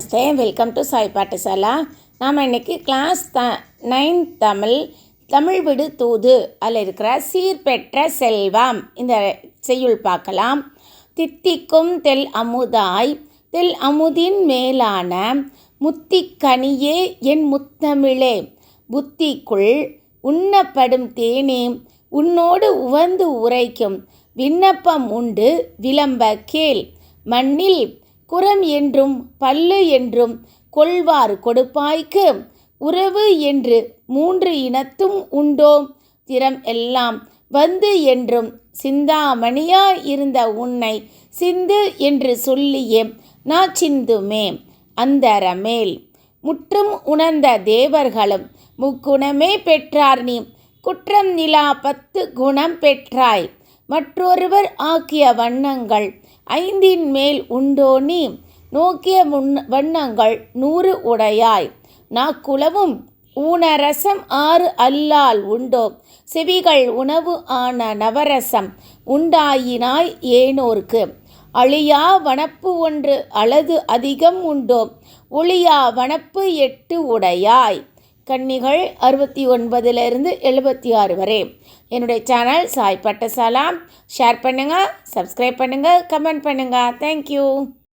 Namaste welcome to Sai பாட்டசாலா நாம் இன்னைக்கு class the nine Tamil Tamil விடு தூது அதில் இருக்கிற சீர்பெற்ற செல்வம். இந்த செய்யுள் பார்க்கலாம். தித்திக்கும் தெல் அமுதாய் தெல் அமுதின் மேலான முத்திக்கனியே என் முத்தமிழே புத்திக்குள் உண்ணப்படும் தேனே உன்னோடு உவந்து உரைக்கும் விண்ணப்பம் உண்டு விளம்ப கேள் மண்ணில் குரம் என்றும் பல்லு என்றும் கொள்வார் கொடுப்பாய்க்கு. உறவு என்று மூன்று இனத்தும் உண்டோ? திறம் எல்லாம் வந்து என்றும் சிந்தாமணியாய் இருந்த உன்னை சிந்து என்று சொல்லியே நான் சிந்துமே அந்தரமேல் முற்றும் உணர்ந்த தேவர்களும் முக்குணமே பெற்றார் நீ. குற்றம் நிலா பத்து குணம் பெற்றாய். மற்றொருவர் ஆக்கிய வண்ணங்கள் ஐந்தின் மேல் உண்டோ நீ? நோக்கிய முன் வண்ணங்கள் நூறு உடையாய். நாக்குளவும் ஊனரசம் ஆறு அல்லால் உண்டோ? செவிகள் உணவு ஆன நவரசம் உண்டாயினாய் ஏனோர்க்கு. அழியா வனப்பு ஒன்று அளது அதிகம் உண்டோ? ஒளியா வனப்பு எட்டு உடையாய். கன்னிகள் அறுபத்தி ஒன்பதுலேருந்து எழுபத்தி ஆறு வரை. என்னுடைய சேனல் சாய் பட்டசாலா. ஷேர் பண்ணுங்கள் சப்ஸ்கிரைப் பண்ணுங்கள் கமெண்ட் பண்ணுங்கள் தேங்க்யூ